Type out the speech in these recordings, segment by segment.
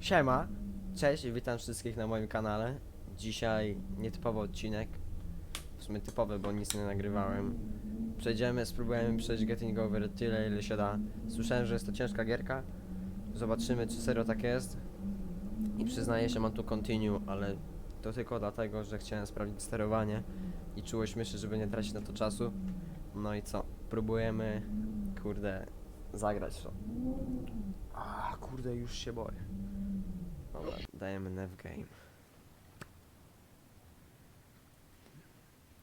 Siema, cześć i witam wszystkich na moim kanale. Dzisiaj nietypowy odcinek. W sumie typowy, bo nic nie nagrywałem. Przejdziemy, spróbujemy przejść Getting Over tyle, ile się da. Słyszałem, że jest to ciężka gierka. Zobaczymy, czy serio tak jest. I przyznaję się, mam tu continue, ale to tylko dlatego, że chciałem sprawdzić sterowanie i czułość myszy, żeby nie tracić na to czasu. No i co? Próbujemy, kurde, zagrać to. A, kurde, już się boję. Dajemy nev game.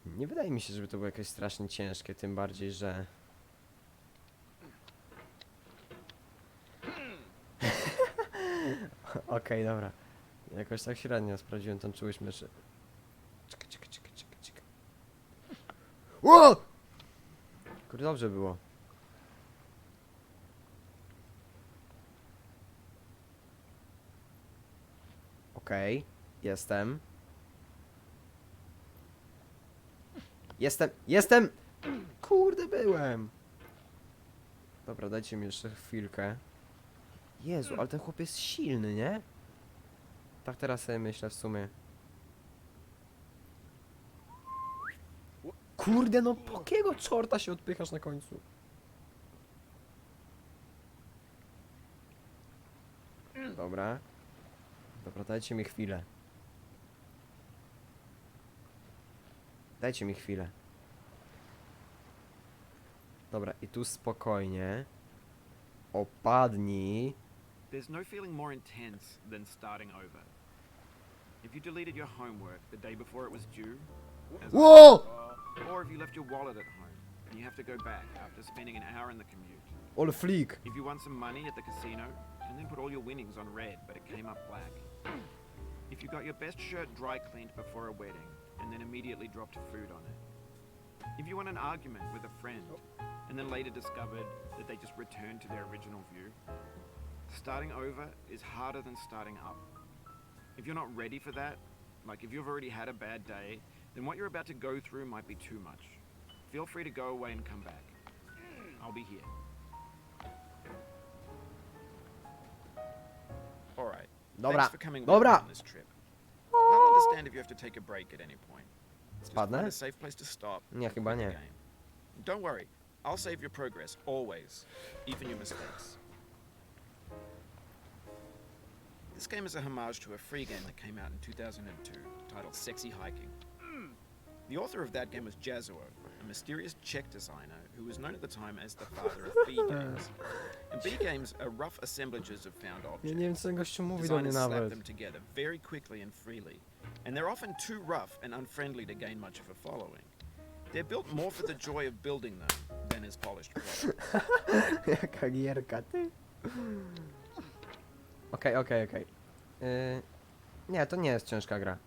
Nie wydaje mi się, żeby to było jakieś strasznie ciężkie, tym bardziej, że... Okej, dobra. Jakoś tak średnio sprawdziłem tą czułość myszy. Czekaj, czekaj, czekaj, czekaj, czekaj. Kurde, dobrze było. Okej, jestem. Jestem, jestem! Kurde, byłem! Dobra, dajcie mi jeszcze chwilkę. Jezu, ale ten chłop jest silny, nie? Tak teraz sobie myślę w sumie. Kurde, no po jakiego czorta się odpychasz na końcu? Dobra. Dobra, dajcie mi chwilę. Dajcie mi chwilę. Dobra, i tu spokojnie. Opadnij. There's no feeling more intense than starting over. If you deleted your homework the day before it was due, as I- Whoa! or if you left your wallet at home and you have to go back after spending an hour in the commute. Ole flik. If you won some money at the casino and then put all your winnings on red but it came up black. If you got your best shirt dry cleaned before a wedding and then immediately dropped food on it. If you won an argument with a friend and then later discovered that they just returned to their original view. Starting over is harder than starting up. If you're not ready for that, like if you've already had a bad day, then what you're about to go through might be too much. Feel free to go away and come back. I'll be here. Alright. Dobra, Thanks for coming with dobra. me on this trip. I'll understand if you have to take a break at any point. Just Spadnę? find a safe place to stop. Nie, chyba quit the nie. game. Don't worry, I'll save your progress always, even your mistakes. This game is a homage to a free game that came out in 2002 titled Sexy Hiking. The author of that game was Jazuo, a mysterious Czech designer who was known at the time as the father of B games. And B games are rough assemblages of found Ja objects. nie wiem, co ten gościu mówi do mnie Designers slap nawet. them together very quickly and freely, and they're often too rough and unfriendly to gain much of a following. They're built more for the joy of building them than as polished product. Jaka gierka, ty. Okej, okej, okej. Yy, Nie, to nie jest ciężka gra.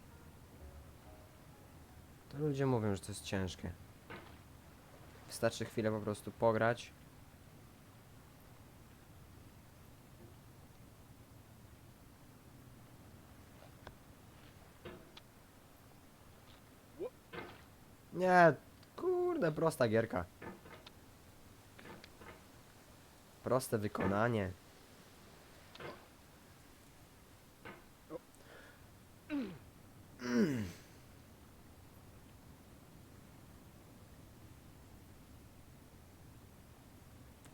To ludzie mówią, że to jest ciężkie. Wystarczy chwilę po prostu pograć. Nie, kurde, prosta gierka. Proste wykonanie.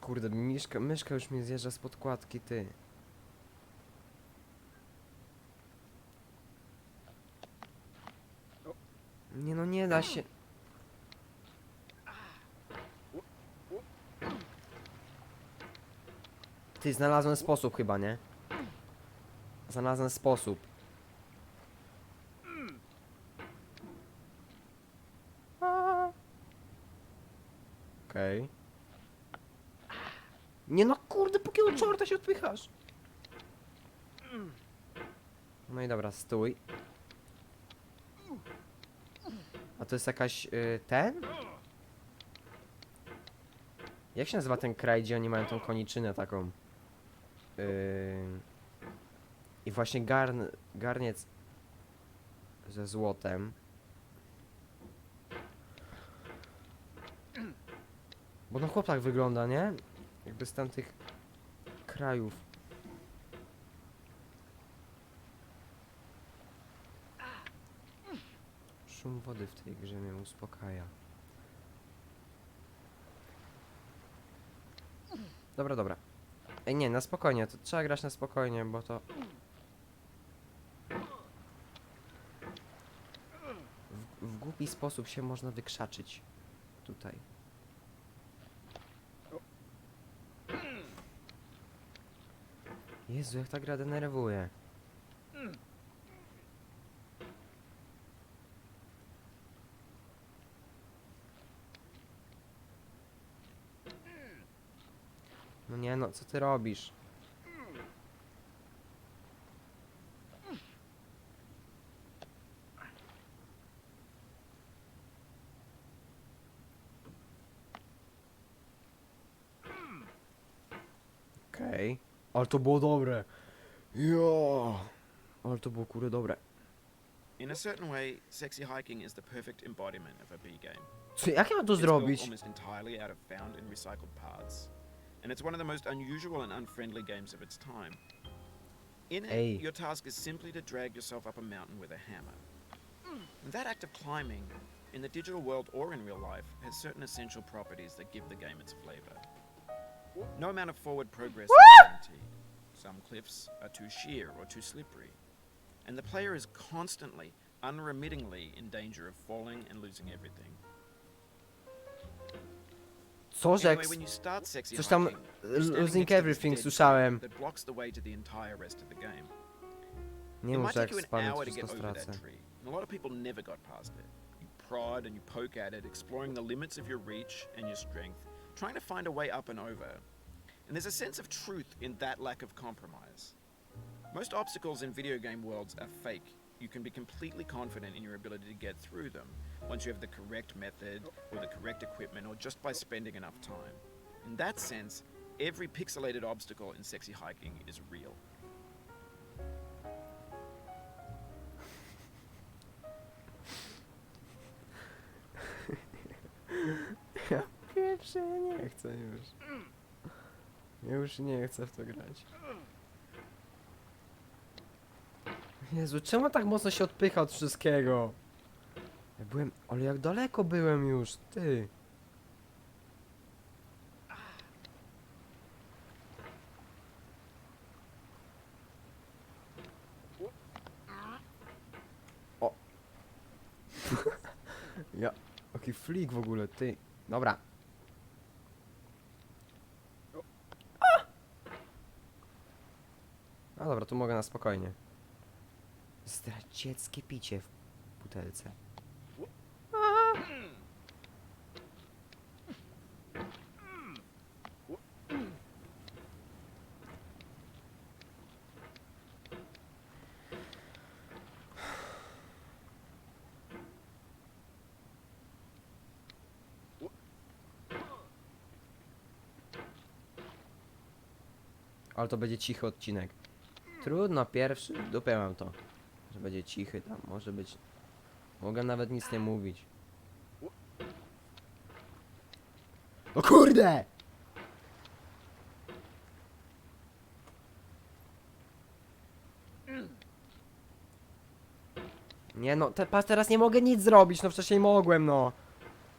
Kurde, myszka, myszka już mi zjeżdża z podkładki, ty. Nie no, nie da się. Ty, znalazłem sposób chyba, nie? Znalazłem sposób. Okej. Nie no, kurde, po jakiego czorta się odpychasz? No i dobra, stój. A to jest jakaś, y, ten? Jak się nazywa ten kraj, gdzie oni mają tą koniczynę taką? Yy... I właśnie garn, garniec ze złotem. Bo no chłop tak wygląda, nie? Jakby z tamtych krajów. Szum wody w tej grze mnie uspokaja. Dobra, dobra. Ej, nie, na spokojnie, to trzeba grać na spokojnie, bo to... W, w głupi sposób się można wykrzaczyć tutaj. Jezu, jak ta gra denerwuje. No nie no, co ty robisz? Ale to było dobre. Ale to było kurde dobre. In a certain way, sexy hiking is the perfect embodiment of a B game. Co, jak ja mam to It's built zrobić? almost entirely out of found and recycled parts, and it's one of the most unusual and unfriendly games of its time. In it, Hey. your task is simply to drag yourself up a mountain with a hammer. And that act of climbing, in the digital world or in real life, has certain essential properties that give the game its flavor. No amount of forward progress is guaranteed. Some cliffs are too sheer or too slippery, and the player is constantly, unremittingly in danger of falling and losing everything. Co, że. Anyway, when you start sexy Coś tam hiking, you're standing losing to this everything dead słyszałem. That blocks the way to the entire rest of the game. Nie it mów, might że take jak you an to hour to wszystko get over stracę. that tree, and a lot of people never got past it. You prod and you poke at it, exploring the limits of your reach and your strength, trying to find a way up and over. And there's a sense of truth in that lack of compromise. Most obstacles in video game worlds are fake. You can be completely confident in your ability to get through them once you have the correct method or the correct equipment or just by spending enough time. In that sense, every pixelated obstacle in sexy hiking is real. Ja nie chcę już. Już nie chcę w to grać. Jezu, czemu tak mocno się odpycha od wszystkiego? Ja byłem, ale jak daleko byłem już, ty. O. ja, jaki flik w ogóle, ty. Dobra. A dobra, tu mogę na spokojnie. Zdradzieckie picie w butelce. Ale to będzie cichy odcinek. Trudno, pierwszy, w dupę mam to. Że będzie cichy tam, może być... Mogę nawet nic nie mówić. O kurde! Nie no, te, patrz, teraz nie mogę nic zrobić, no wcześniej mogłem, no.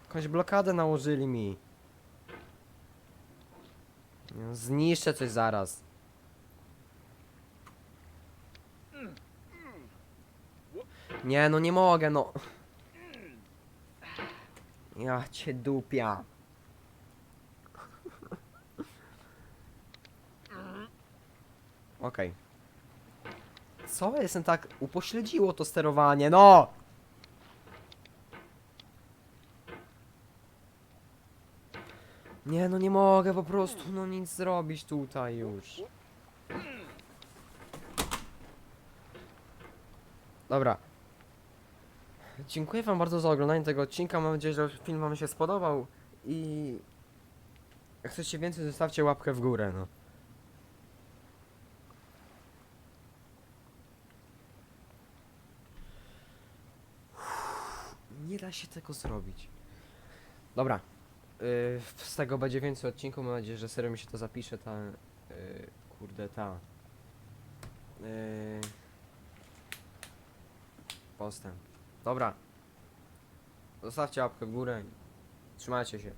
Jakąś blokadę nałożyli mi. No, zniszczę coś zaraz. Nie, no nie mogę, no. Ja cię dupia. Okej. Co? Jestem tak... Upośledziło to sterowanie, no! Nie, no nie mogę po prostu, no nic zrobić tutaj już. Dobra. Dziękuję wam bardzo za oglądanie tego odcinka, mam nadzieję, że film wam się spodobał i... Jak chcecie więcej, zostawcie łapkę w górę, no. Nie da się tego zrobić. Dobra. Yy, z tego będzie więcej odcinków. Mam nadzieję, że serio mi się to zapisze. Ta. Yy, kurde, ta. Yy, postęp. Dobra. Zostawcie łapkę w górę. Trzymajcie się.